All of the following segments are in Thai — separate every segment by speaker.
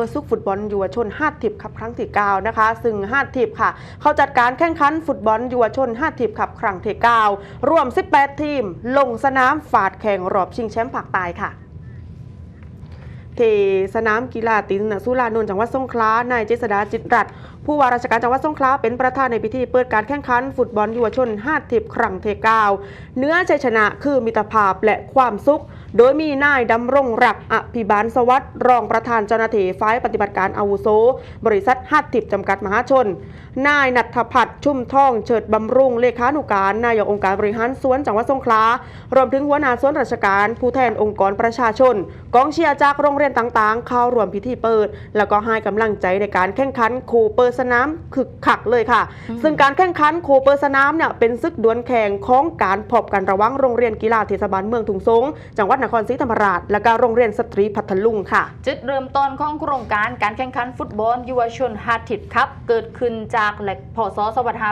Speaker 1: ปิดซุกฟุตบอลเยาวชน5ทิบครับครั้งที่9นะคะ ซึ่ง5ทิบค่ะ เขาจัดการแข่งขันฟุตบอลเยาวชน5ทิบครับครั้งที่9รวม 18 ทีม ลงสนามฝาดแข่งรอบชิงแชมป์ภาคใต้ค่ะที่สนามกีฬาตินสุรานนท์จังหวัดสงขลานายเจษดาจิตรัต ผู้ว่าราชการจังหวัดสงขลาเป็นประธานในพิธีเปิดการแข่งขันฟุตบอลเยาวชน5ทิบครั้งเทกาวเนื้อชัยชนะคือมิตรภาพและความสุข โดยมีนายดำรงรักอภิบาลสวัสดิ์รองประธานเจ้าหน้าที่ฝ่ายปฏิบัติการอาวุโส บริษัทฮัตทิบจำกัดมหาชน นายนัทพัฒน์ชุ่มทองเฉิดบำรุงเลขานุการนายกองค์การบริหารสวนจังหวัดสงขลารวมถึงหัวหน้าสวนราชการ ผู้แทนองค์กรประชาชน กองเชียร์จากโรงเรียนต่างๆ เข้าร่วมพิธีเปิด แล้วก็ให้กำลังใจในการแข่งขันคูเปิดสนามคึกคักเลยค่ะ ซึ่งการแข่งขันครูเปิดสนามเนี่ยเป็นศึกดวลแข่งของการพบกันระหว่างโรงเรียนกีฬาเทศบาลเมืองถุงสงจังหวัดนครศรีธรรมราช และก็โรงเรียนสตรีพัทลุงค่ะ
Speaker 2: จุดเริ่มต้นของโครงการการแข่งขันฟุตบอลเยาวชนฮาร์ทิดครับเกิดขึ้นจากแหล่งพศ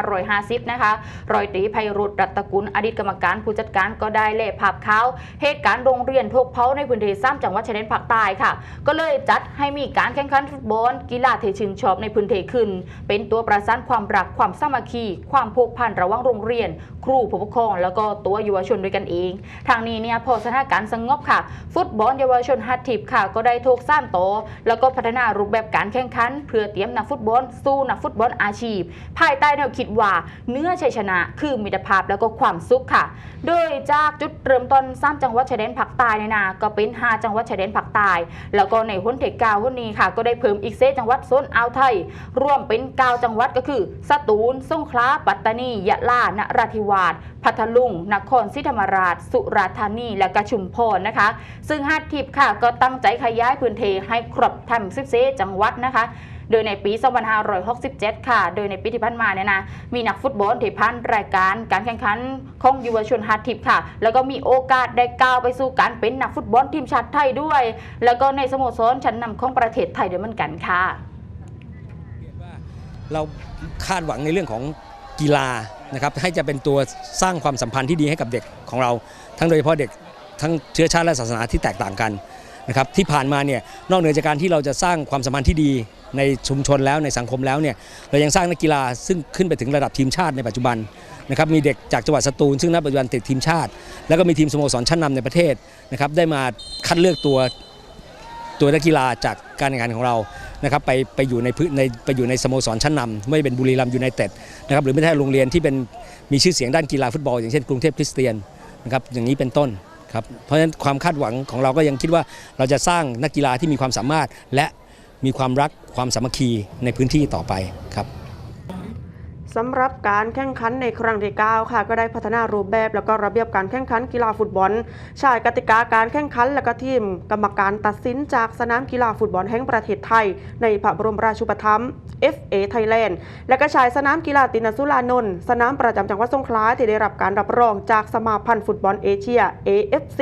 Speaker 2: 2550นะคะรอยตรีไพรุษรัตตกุลอดีตกรรมการผู้จัดการก็ได้เล่ภาพเขาวเหตุการณ์โรงเรียนทุกเผาในพื้นที่ซ้ำจังหวัดชายแดนภาคใต้ค่ะ ก็เลยจัดให้มีการแข่งขันฟุตบอลกีฬาที่ชื่นชอบในพื้นที่ขึ้นเป็นตัวประสานความรักความสามัคคี ความผูกพันระหว่างโรงเรียน ครูผู้ปกครอง แล้วก็ตัวเยาวชนด้วยกันเอง ทางนี้เนี่ยพอสถานการณ์สงบค่ะ ฟุตบอลเยาวชนฮัตทิปค่ะ ก็ได้ถูกสร้างโตแล้วก็พัฒนารูปแบบการแข่งขัน เพื่อเตรียมนักฟุตบอลสู้นักฟุตบอลอาชีพ ภายใต้แนวคิดว่าเนื้อชัยชนะ คือมิตรภาพแล้วก็ความสุขค่ะ โดยจากจุดเริ่มต้นสร้ามจังหวัดชายแดนภาคใต้เนี่ยนะก็เป็น5จังหวัดชายแดนภาคใต้แล้วก็ในหุ้นเทกกาวันนี้ค่ะ ก็ได้เพิ่มอีกเซจังหวัดโซนอ่าวไทยรวมเป็น9จังหวัดก็คือ สตูล สงขลา ปัตตานี ยะลา นราธิวาส พัทลุง นครศรีธรรมราช สุราษฎร์ธานี และกระชุมพรนะคะ ซึ่งฮัตทิปค่ะ ก็ตั้งใจขยายพื้นที่ให้ครบทั้ง14จังหวัดนะคะโดยในปี 2567 ค่ะ โดยในปีที่ผ่านมาเนี่ยนะ มีนักฟุตบอลที่ผ่านรายการการแข่งขันของยาวชนฮัตทิปค่ะ แล้วก็มีโอกาสได้ก้าวไปสู่การเป็นนักฟุตบอลทีมชาติไทยด้วย แล้วก็ในสโมสรชั้นนำของประเทศไทยด้วยเหมือนกันค่ะ
Speaker 3: เราคาดหวังในเรื่องของกีฬานะครับให้จะเป็นตัวสร้างความสัมพันธ์ที่ดีให้กับเด็กของเรา ทั้งโดยเฉพาะเด็กทั้งเชื้อชาติและศาสนาที่แตกต่างกันนะครับที่ผ่านมาเนี่ยนอกเหนือจากการที่เราจะสร้างความสัมพันธ์ที่ดีในชุมชนแล้วในสังคมแล้วเนี่ยเรายังสร้างนักกีฬาซึ่งขึ้นไปถึงระดับทีมชาติในปัจจุบันนะครับมีเด็กจากจังหวัดสตูลซึ่งณปัจจุบันติดทีมชาติ แล้วก็มีทีมสโมสรชั้นนำในประเทศนะครับได้มาคัดเลือกตัวตัวนักกีฬาจากการแข่งขันของเรา นะครับไปไปอยู่ในพื้นในไปอยู่ในสโมสรชั้นนำไม่เป็นบุรีรัมย์ยูไนเต็ดนะครับหรือไม่ใช่โรงเรียนที่เป็นมีชื่อเสียงด้านกีฬาฟุตบอล อย่างเช่นกรุงเทพคริสเตียนนะครับอย่างนี้เป็นต้นครับเพราะฉะนั้นความคาดหวังของเราก็ยังคิดว่าเราจะสร้างนักกีฬาที่มีความสามารถและมีความรักความสามัคคีในพื้นที่ต่อไปครับ
Speaker 1: สำหรับการแข่งขันในครั้งที่ 9 ค่ะ ก็ได้พัฒนารูปแบบแล้วก็ระเบียบการแข่งขันกีฬาฟุตบอลใช้กติกาการแข่งขันและก็ทีมกรรมการตัดสินจากสนามกีฬาฟุตบอลแห่งประเทศไทย ในพระบรมราชูปถัมภ์ FA Thailand และก็ใช้สนามกีฬาตินสุรานนท์สนามประจำจังหวัดสงขลาที่ได้รับการรับรองจากสมาพันธ์ฟุตบอลเอเชีย AFC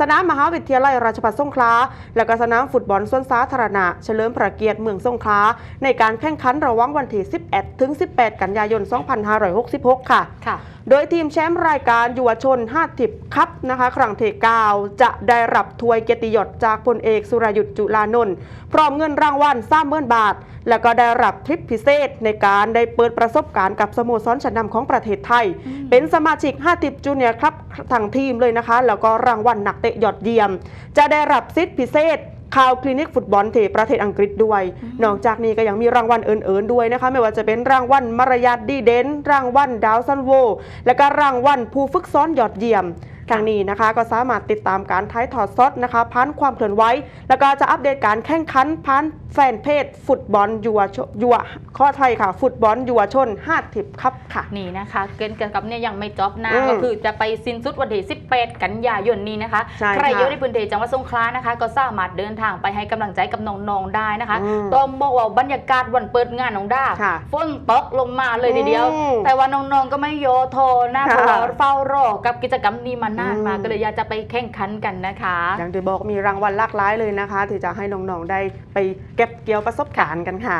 Speaker 1: สนามมหาวิทยาลัยราชภัฏสงขลาและก็สนามฟุตบอลสวนสาธารณะเฉลิมพระเกียรติเมืองสงขลาในการแข่งขันระหว่างวันที่ 11 ถึง 18 กันยายน2566 ค่ะ
Speaker 2: ค่ะ
Speaker 1: โดยทีมแชมป์รายการยุวชน5ทิบคัพนะคะ ครั้งที่9จะได้รับถ้วยเกียรติยศจากพลเอกสุรยุทธ์จุลานนท์พร้อมเงินรางวัล30,000บาท แล้วก็ได้รับทริปพิเศษในการได้เปิดประสบการณ์กับสโมสรชั้นนำของประเทศไทย เป็นสมาชิก5ทิบจูเนียร์ครับทางทีมเลยนะคะ แล้วก็รางวัลนักเตะยอดเยี่ยม จะได้รับสิทธิพิเศษ ข่าวคลินิกฟุตบอลที่ประเทศอังกฤษด้วย นอกจากนี้ก็ยังมีรางวัลอื่นๆด้วยนะคะ ไม่ว่าจะเป็นรางวัลมารยาทดีเด่นรางวัลดาวซันโว และก็รางวัลผู้ฝึกซ้อนยอดเยี่ยม ทางนี้นะคะ ก็สามารถติดตามการท้ายถอดสดนะคะพันความเคลื่อนไหวแล้วก็จะอัปเดตการแข่งขันพันแฟนเพจฟุตบอลยัวชยัวข้อไทยค่ะ ฟุตบอลยัวชน5ทิบครับค่ะ
Speaker 2: นี่นะคะเกินกับเนี่ยยังไม่จบนะ
Speaker 1: อืม
Speaker 2: ก็คือจะไปสิ้นสุดวันที่18 กันยายนนี้นะคะ
Speaker 1: ใช่ค่ะ
Speaker 2: ใครอยู่ในพื้นที่จังหวัดสงขลานะคะ ก็สามารถเดินทางไปให้กำลังใจกับน้องๆได้นะคะ
Speaker 1: อืม
Speaker 2: ต้องบอกว่าบรรยากาศวันเปิดงานของด้า
Speaker 1: ค่ะ
Speaker 2: ฝนตกลงมาเลยทีเดียว
Speaker 1: อืม
Speaker 2: แต่ว่าน้องๆก็ไม่โยโทนะ
Speaker 1: ค่ะ
Speaker 2: เพราะว่าเฝ้ารอกับกิจกรรมนี้มานานมา
Speaker 1: อืม
Speaker 2: ก็เลยอยากจะไปแข่งขันกันนะคะ
Speaker 1: อย่างที่บอกมีรางวัลหลากหลายเลยนะคะ ที่จะให้น้องๆได้ไปเก็บเกี่ยวประสบการณ์กันค่ะ